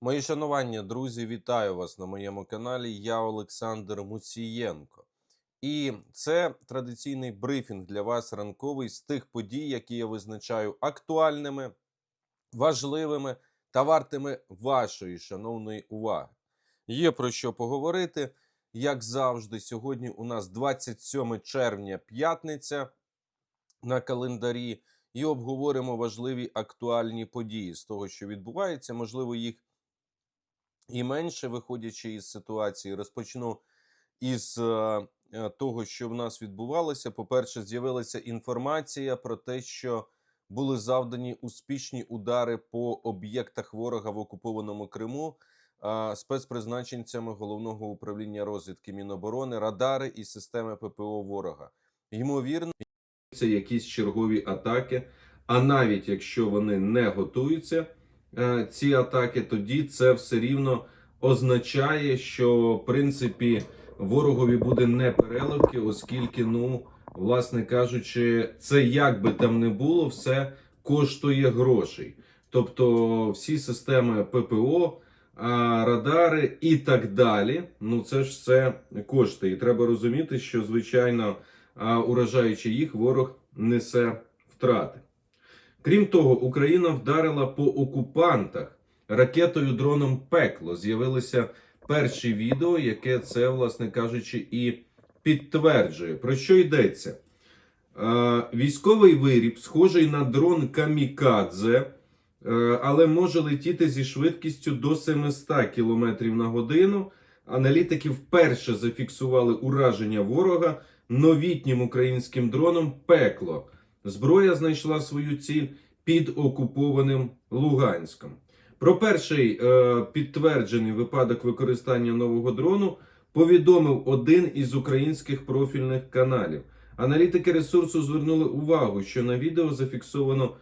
Мої шанування, друзі, вітаю вас на моєму каналі. Я Олександр Мусієнко. І це традиційний брифінг для вас ранковий з тих подій, які я визначаю актуальними, важливими та вартими вашої шановної уваги. Є про що поговорити. Як завжди, сьогодні у нас 27 червня, п'ятниця на календарі, і обговоримо важливі актуальні події з того, що відбувається. Можливо, їх і менше, виходячи із ситуації, розпочну із е, е, того, що в нас відбувалося. По-перше, з'явилася інформація про те, що були завдані успішні удари по об'єктах ворога в окупованому Криму спецпризначенцями головного управління розвідки Міноборони, радари і системи ППО ворога. Ймовірно, це якісь чергові атаки. А навіть якщо вони не готуються, ці атаки, тоді це все рівно означає, що в принципі ворогові буде не переливки, оскільки, ну, власне кажучи, це як би там не було, все коштує грошей. Тобто всі системи ППО, радари і так далі. Ну це ж все коштує. І треба розуміти, що звичайно, а, уражаючи їх, ворог несе втрати. Крім того, Україна вдарила по окупантах ракетою дроном пекло. З'явилися перші відео, яке це, власне кажучи, і підтверджує. Про що йдеться? Військовий виріб, схожий на дрон Камікадзе, е, але може летіти зі швидкістю до 700 км на годину. Аналітики вперше зафіксували ураження ворога новітнім українським дроном Пекло. Зброя знайшла свою ціль під окупованим Луганськом. Про перший е, підтверджений випадок використання нового дрону повідомив один із українських профільних каналів. Аналітики ресурсу звернули увагу, що на відео зафіксовано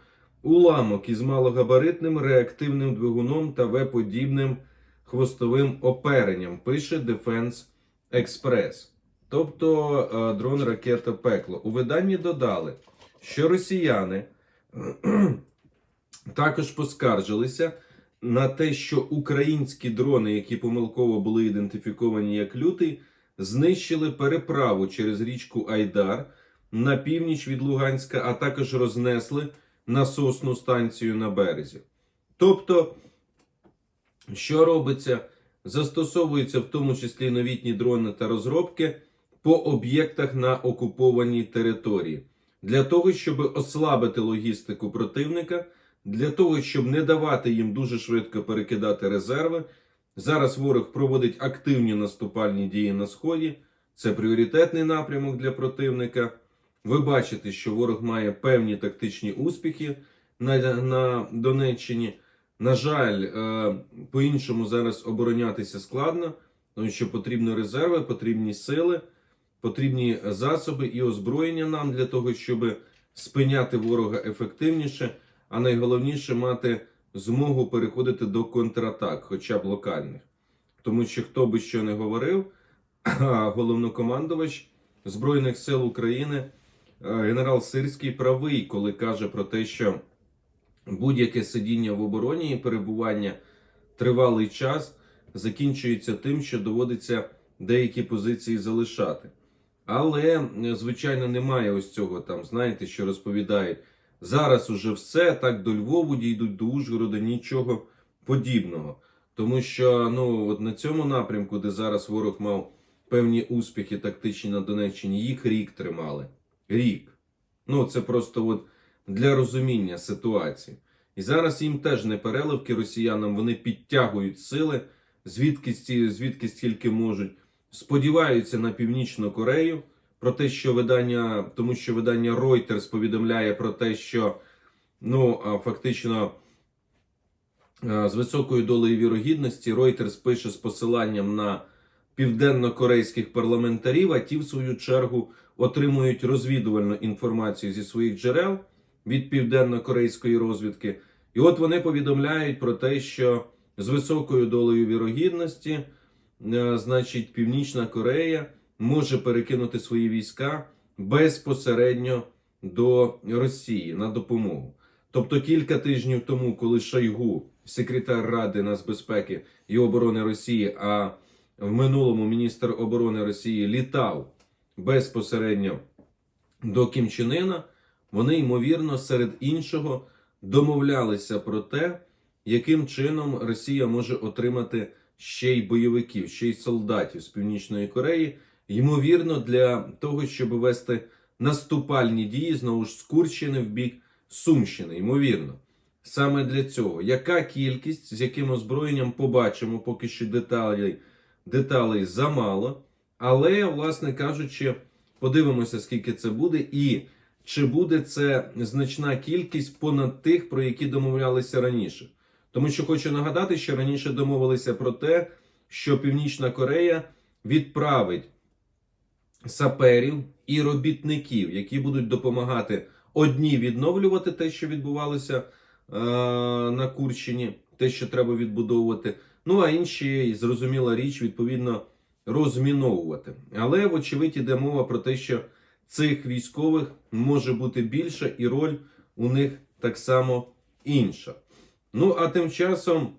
уламок із малогабаритним реактивним двигуном та В-подібним хвостовим оперенням. Пише Defense Express. Тобто е, дрон ракета Пекло. У виданні додали, що росіяни також поскаржилися на те, що українські дрони, які помилково були ідентифіковані як лютий, знищили переправу через річку Айдар на північ від Луганська, а також рознесли насосну станцію на березі. Тобто, що робиться? Застосовуються в тому числі новітні дрони та розробки по об'єктах на окупованій території для того, щоб ослабити логістику противника, для того, щоб не давати їм дуже швидко перекидати резерви. Зараз ворог проводить активні наступальні дії на сході. Це пріоритетний напрямок для противника. Ви бачите, що ворог має певні тактичні успіхи на, на Донеччині. На жаль, е, по-іншому зараз оборонятися складно, тому що потрібні резерви, потрібні сили, потрібні засоби і озброєння нам для того, щоб спиняти ворога ефективніше, а найголовніше мати змогу переходити до контратак, хоча б локальних. Тому що хто би що не говорив, головнокомандувач Збройних сил України е, генерал Сирський правий, коли каже про те, що будь-яке сидіння в обороні і перебування тривалий час закінчується тим, що доводиться деякі позиції залишати. Але, звичайно, немає ось цього там, знаєте, що розповідають. Зараз уже все так до Львову дійдуть до Ужгорода, нічого подібного. Тому що ну, от на цьому напрямку, де зараз ворог мав певні успіхи тактичні на Донеччині, їх рік тримали. Рік. Ну, це просто от для розуміння ситуації. І зараз їм теж не переливки росіянам, вони підтягують сили, звідки, звідки стільки можуть. Сподіваються на Північну Корею про те, що видання, тому що видання Reuters повідомляє про те, що ну, фактично з високою долею вірогідності Reuters пише з посиланням на південно-корейських парламентарів, а ті, в свою чергу, отримують розвідувальну інформацію зі своїх джерел від південно-корейської розвідки. І от вони повідомляють про те, що з високою долею вірогідності, значить, Північна Корея може перекинути свої війська безпосередньо до Росії на допомогу. Тобто кілька тижнів тому, коли Шойгу секретар Ради нацбезпеки і оборони Росії, а в минулому міністр оборони Росії літав безпосередньо до Кім Чен Ына, вони, ймовірно, серед іншого домовлялися про те, яким чином Росія може отримати ще й бойовиків, ще й солдатів з Північної Кореї, ймовірно, для того, щоб вести наступальні дії знову ж з Курщини в бік Сумщини. Ймовірно. Саме для цього. Яка кількість, з яким озброєнням побачимо, поки що деталей, деталей замало. Але, власне кажучи, подивимося, скільки це буде, і чи буде це значна кількість понад тих, про які домовлялися раніше. Тому що хочу нагадати, що раніше домовилися про те, що Північна Корея відправить саперів і робітників, які будуть допомагати одні відновлювати те, що відбувалося е, на Курщині, те, що треба відбудовувати. Ну а інші, зрозуміла річ, відповідно, розміновувати. Але, вочевидь, іде мова про те, що цих військових може бути більше, і роль у них так само інша. Ну, а тим часом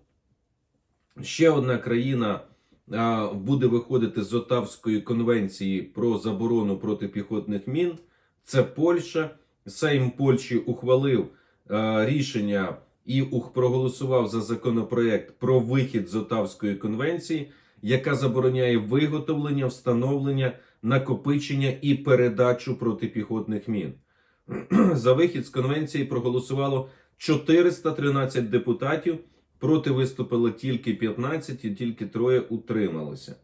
ще одна країна буде виходити з Отавської конвенції про заборону протипіхотних мін. Це Польща. Сейм Польщі ухвалив рішення і проголосував за законопроект про вихід з Отавської конвенції, яка забороняє виготовлення, встановлення, накопичення і передачу протипіхотних мін. За вихід з конвенції проголосувало 413 депутатів. Проти виступило тільки 15 і тільки троє утрималося.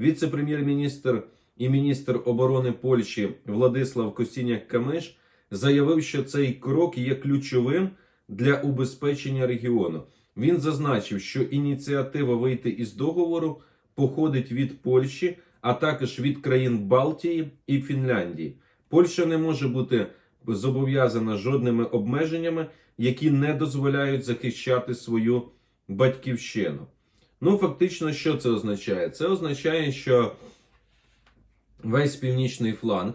Віце-прем'єр-міністр і міністр оборони Польщі Владислав Костіняк Камиш заявив, що цей крок є ключовим для убезпечення регіону. Він зазначив, що ініціатива вийти із договору походить від Польщі, а також від країн Балтії і Фінляндії. Польща не може бути зобов'язана жодними обмеженнями, які не дозволяють захищати свою батьківщину. Ну, фактично, що це означає? Це означає, що весь північний фланг,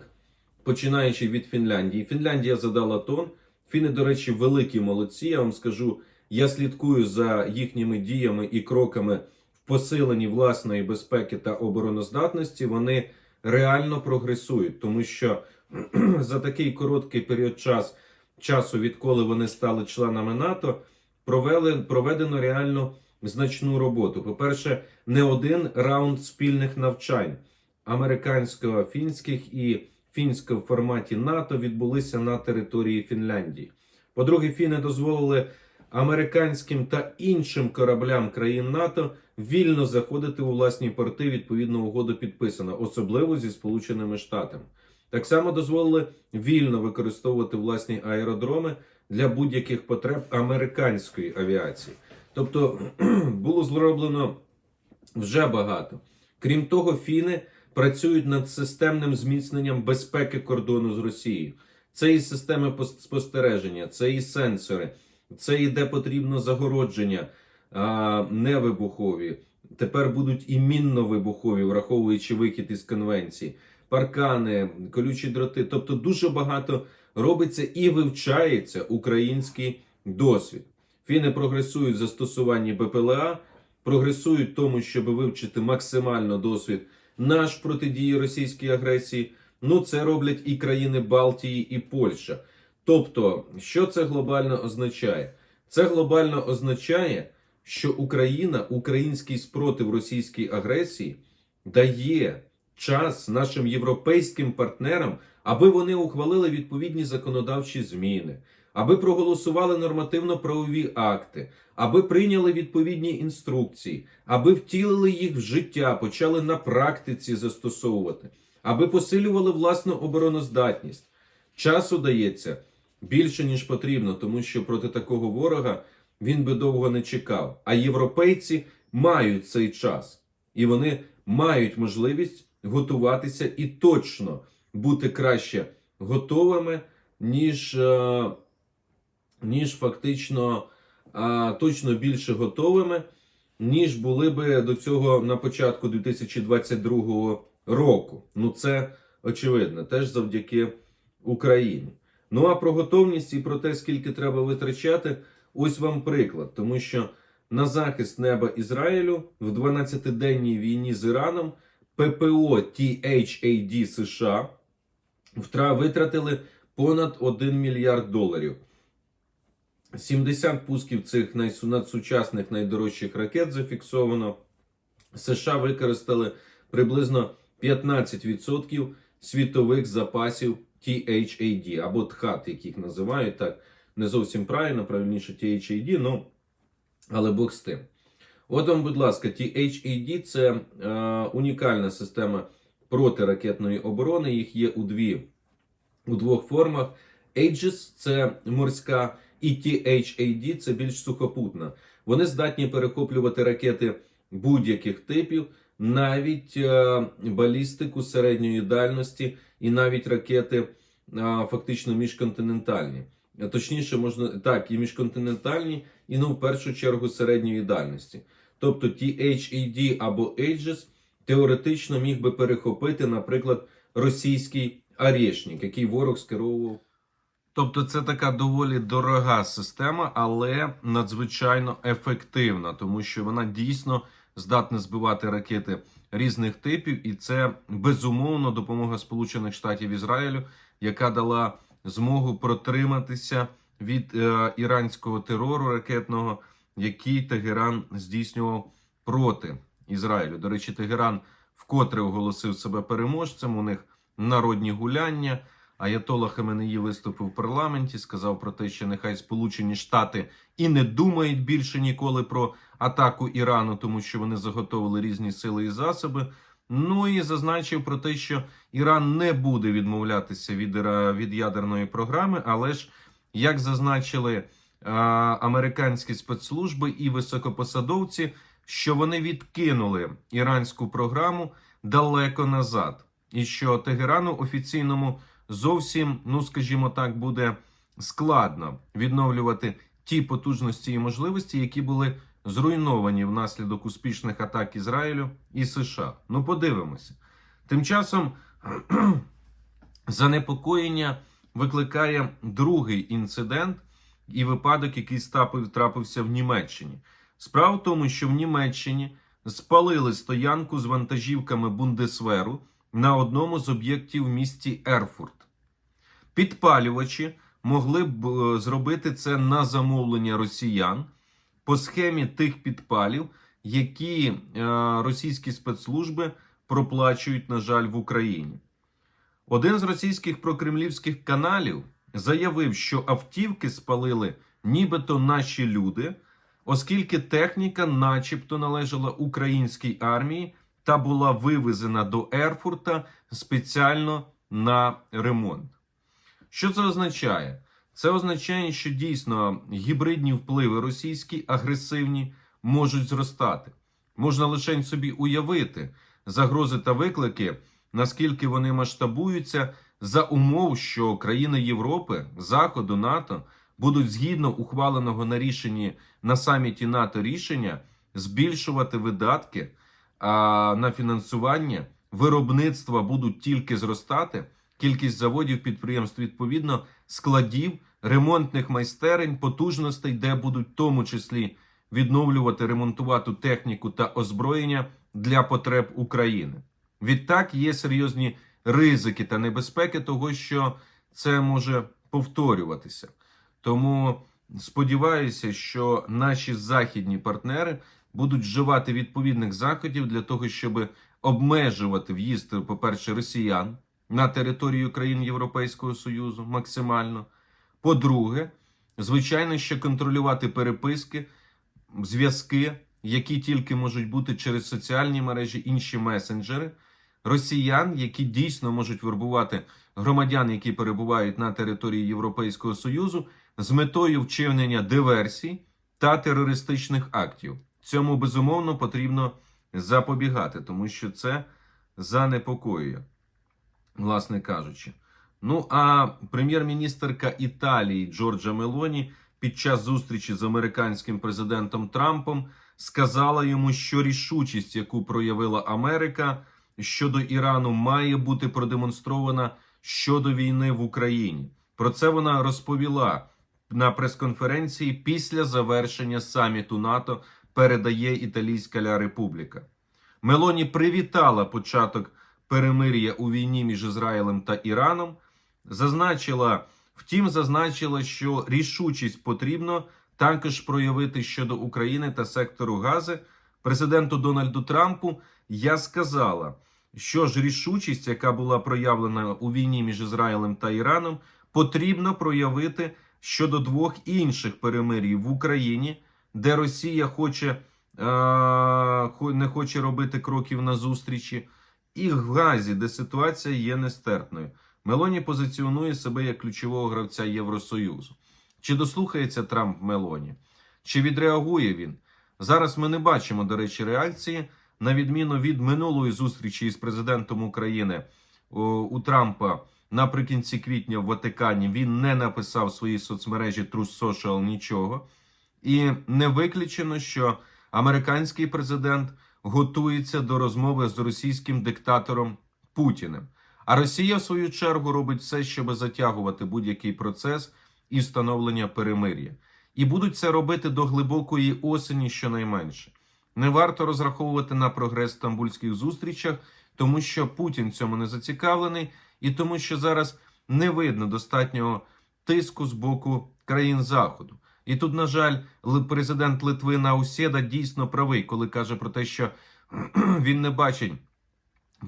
починаючи від Фінляндії, Фінляндія задала тон. Фіни, до речі, великі молодці. Я вам скажу, я слідкую за їхніми діями і кроками в посиленні власної безпеки та обороноздатності. Вони реально прогресують, тому що за такий короткий період час, часу, відколи вони стали членами НАТО, провели, проведено реально значну роботу. По-перше, не один раунд спільних навчань американсько-фінських і фінського в форматі НАТО відбулися на території Фінляндії. По-друге, фіни дозволили американським та іншим кораблям країн НАТО вільно заходити у власні порти. Відповідно, угода підписана, особливо зі Сполученими Штатами. Так само дозволили вільно використовувати власні аеродроми для будь-яких потреб американської авіації. Тобто було зроблено вже багато. Крім того, фіни працюють над системним зміцненням безпеки кордону з Росією. Це і системи пос- спостереження, це і сенсори, це і де потрібно загородження невибухові. Тепер будуть і мінно-вибухові, враховуючи вихід із конвенції, паркани, колючі дроти. Тобто дуже багато робиться і вивчається український досвід. Фіни прогресують в застосуванні БПЛА, прогресують тому, щоб вивчити максимально досвід наш протидії російській агресії. Ну, це роблять і країни Балтії, і Польща. Тобто, що це глобально означає? Це глобально означає, що Україна, український спротив російській агресії дає час нашим європейським партнерам, аби вони ухвалили відповідні законодавчі зміни, аби проголосували нормативно-правові акти, аби прийняли відповідні інструкції, аби втілили їх в життя, почали на практиці застосовувати, аби посилювали власну обороноздатність. Часу дається більше ніж потрібно, тому що проти такого ворога він би довго не чекав. А європейці мають цей час, і вони мають можливість готуватися і точно бути краще готовими, ніж, е, ніж фактично точно більше готовими, ніж були би до цього на початку 2022 року. Ну це очевидно, теж завдяки Україні. Ну а про готовність і про те, скільки треба витрачати, ось вам приклад, тому що на захист неба Ізраїлю в 12-денній війні з Іраном ППО THAD США витратили понад 1 мільярд доларів. 70 пусків цих надсучасних найдорожчих ракет зафіксовано. США використали приблизно 15% світових запасів THAD або ТХАТ, яких називають так не зовсім правильно, правильніше THAD, ну але Бог з тим. От вам, будь ласка, THAD це е, унікальна система протиракетної оборони. Їх є у дві у двох формах. Aegis – це морська, і THAD – це більш сухопутна. Вони здатні перехоплювати ракети будь-яких типів, навіть е, балістику середньої дальності і навіть ракети е, фактично міжконтинентальні. Точніше, можна так, і міжконтинентальні, і ну, в першу чергу середньої дальності. Тобто THAD або Aegis теоретично міг би перехопити, наприклад, російський Арєшнік, який ворог скеровував. Тобто це така доволі дорога система, але надзвичайно ефективна, тому що вона дійсно здатна збивати ракети різних типів, і це безумовно допомога Сполучених Штатів Ізраїлю, яка дала змогу протриматися від е, іранського терору ракетного, який Тегеран здійснював проти Ізраїлю. До речі, Тегеран вкотре оголосив себе переможцем. У них народні гуляння. Аятола Хаменеї виступив в парламенті, сказав про те, що нехай Сполучені Штати і не думають більше ніколи про атаку Ірану, тому що вони заготовили різні сили і засоби. Ну і зазначив про те, що Іран не буде відмовлятися від, іра- від ядерної програми, але ж як зазначили а, американські спецслужби і високопосадовці, що вони відкинули іранську програму далеко назад, і що Тегерану офіційному зовсім, ну скажімо так, буде складно відновлювати ті потужності і можливості, які були зруйновані внаслідок успішних атак Ізраїлю і США. Ну, подивимося. Тим часом занепокоєння викликає другий інцидент і випадок, який трапився в Німеччині. Справа в тому, що в Німеччині спалили стоянку з вантажівками Бундесверу на одному з об'єктів в місті Ерфурт. Підпалювачі могли б е, зробити це на замовлення росіян по схемі тих підпалів, які е, російські спецслужби проплачують, на жаль, в Україні. Один з російських прокремлівських каналів заявив, що автівки спалили нібито наші люди, оскільки техніка, начебто, належала українській армії та була вивезена до Ерфурта спеціально на ремонт. Що це означає? Це означає, що дійсно гібридні впливи російські агресивні можуть зростати. Можна лише собі уявити загрози та виклики, наскільки вони масштабуються за умов, що країни Європи, Заходу, НАТО будуть згідно ухваленого на рішенні на саміті НАТО рішення збільшувати видатки а, на фінансування, виробництва будуть тільки зростати. Кількість заводів, підприємств, відповідно, складів, ремонтних майстерень, потужностей, де будуть в тому числі відновлювати, ремонтувати техніку та озброєння для потреб України. Відтак є серйозні ризики та небезпеки того, що це може повторюватися. Тому сподіваюся, що наші західні партнери будуть вживати відповідних заходів для того, щоб обмежувати в'їзд, по-перше, росіян на територію країн Європейського Союзу максимально. По-друге, звичайно, ще контролювати переписки, зв'язки, які тільки можуть бути через соціальні мережі, інші месенджери, росіян, які дійсно можуть вербувати громадян, які перебувають на території Європейського Союзу, з метою вчинення диверсій та терористичних актів. Цьому безумовно потрібно запобігати, тому що це занепокоює, власне кажучи. Ну а прем'єр-міністерка Італії Джорджа Мелоні під час зустрічі з американським президентом Трампом сказала йому, що рішучість, яку проявила Америка щодо Ірану, має бути продемонстрована щодо війни в Україні. Про це вона розповіла на прес-конференції після завершення саміту НАТО передає Італійська Ля Републіка. Мелоні привітала початок перемир'я у війні між Ізраїлем та Іраном. Зазначила, втім, зазначила, що рішучість потрібно також проявити щодо України та сектору Гази. Президенту Дональду Трампу я сказала, що ж рішучість, яка була проявлена у війні між Ізраїлем та Іраном, потрібно проявити щодо двох інших перемирій в Україні, де Росія хоче е, не хоче робити кроків на зустрічі, і в Газі, де ситуація є нестерпною. Мелоні позиціонує себе як ключового гравця Євросоюзу. Чи дослухається Трамп Мелоні? Чи відреагує він? Зараз ми не бачимо, до речі, реакції. На відміну від минулої зустрічі із президентом України у Трампа наприкінці квітня в Ватикані він не написав в своїй соцмережі Truth Social нічого. І не виключено, що американський президент готується до розмови з російським диктатором Путіним. А Росія, в свою чергу, робить все, щоб затягувати будь-який процес і встановлення перемир'я. І будуть це робити до глибокої осені, щонайменше. Не варто розраховувати на прогрес стамбульських зустрічах, тому що Путін цьому не зацікавлений, і тому, що зараз не видно достатнього тиску з боку країн Заходу. І тут, на жаль, президент Литви Науседа дійсно правий, коли каже про те, що він не бачить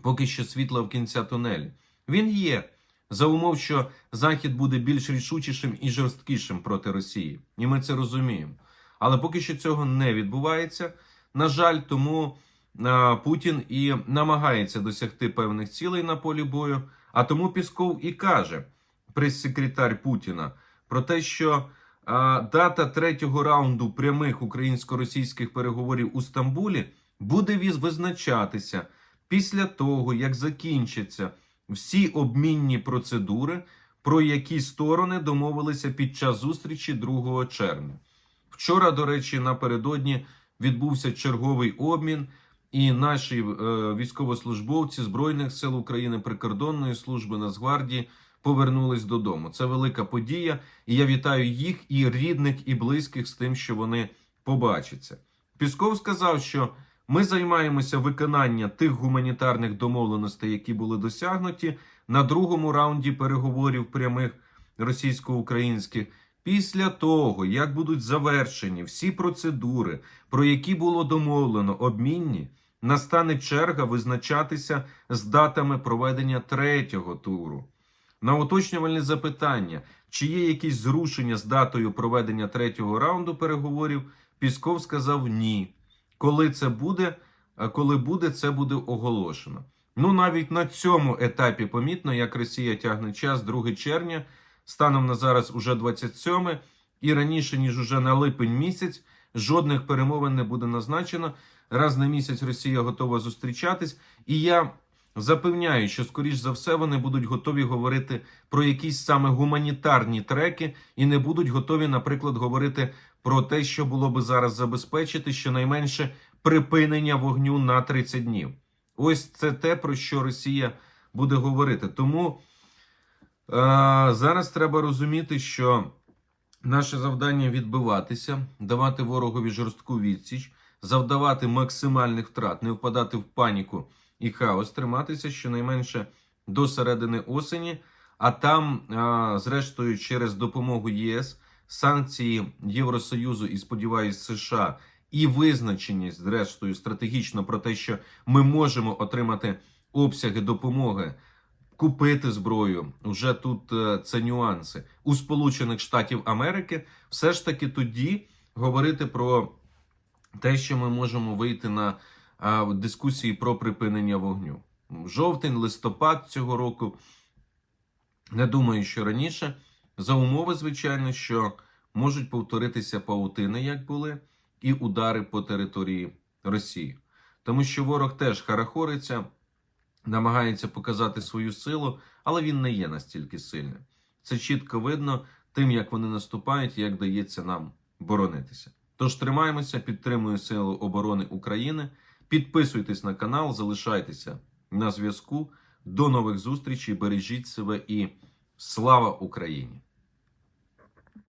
поки що світла в кінця тунелі. Він є за умов, що Захід буде більш рішучішим і жорсткішим проти Росії, і ми це розуміємо. Але поки що цього не відбувається. На жаль, тому Путін і намагається досягти певних цілей на полі бою. А тому Пісков і каже, прес-секретар Путіна, про те, що дата третього раунду прямих українсько-російських переговорів у Стамбулі буде визначатися після того, як закінчаться всі обмінні процедури, про які сторони домовилися під час зустрічі 2 червня. Вчора, до речі, напередодні відбувся черговий обмін, і наші е, військовослужбовці Збройних сил України, прикордонної служби Нацгвардії повернулись додому. Це велика подія, і я вітаю їх і рідних, і близьких з тим, що вони побачаться. Пісков сказав, що ми займаємося виконанням тих гуманітарних домовленостей, які були досягнуті на другому раунді переговорів прямих російсько-українських. Після того, як будуть завершені всі процедури, про які було домовлено обмінні, настане черга визначатися з датами проведення третього туру. На уточнювальне запитання, чи є якісь зрушення з датою проведення третього раунду переговорів, Пісков сказав ні. Коли це буде, а коли буде, це буде оголошено. Ну навіть на цьому етапі помітно, як Росія тягне час 2 червня, станом на зараз уже 27, і раніше ніж уже на липень місяць, жодних перемовин не буде назначено. Раз на місяць Росія готова зустрічатись, і я запевняю, що скоріш за все вони будуть готові говорити про якісь саме гуманітарні треки, і не будуть готові, наприклад, говорити про те, що було би зараз забезпечити щонайменше припинення вогню на 30 днів. Ось це те, про що Росія буде говорити. Тому е, зараз треба розуміти, що наше завдання відбиватися, давати ворогові жорстку відсіч, завдавати максимальних втрат, не впадати в паніку і хаос, триматися щонайменше до середини осені, а там, зрештою, через допомогу ЄС, санкції Євросоюзу і, сподіваюсь, США і визначеність, зрештою, стратегічно про те, що ми можемо отримати обсяги допомоги, купити зброю. Вже тут е, це нюанси у Сполучених Штатів Америки. Все ж таки тоді говорити про те, що ми можемо вийти на дискусії про припинення вогню. Жовтень, листопад цього року. Не думаю, що раніше. За умови, звичайно, що можуть повторитися паутини, як були, і удари по території Росії. Тому що ворог теж харахориться, намагається показати свою силу, але він не є настільки сильним. Це чітко видно тим, як вони наступають як дається нам боронитися. Тож тримаємося, підтримую Силу оборони України. Підписуйтесь на канал, залишайтеся на зв'язку. До нових зустрічей, бережіть себе і слава Україні!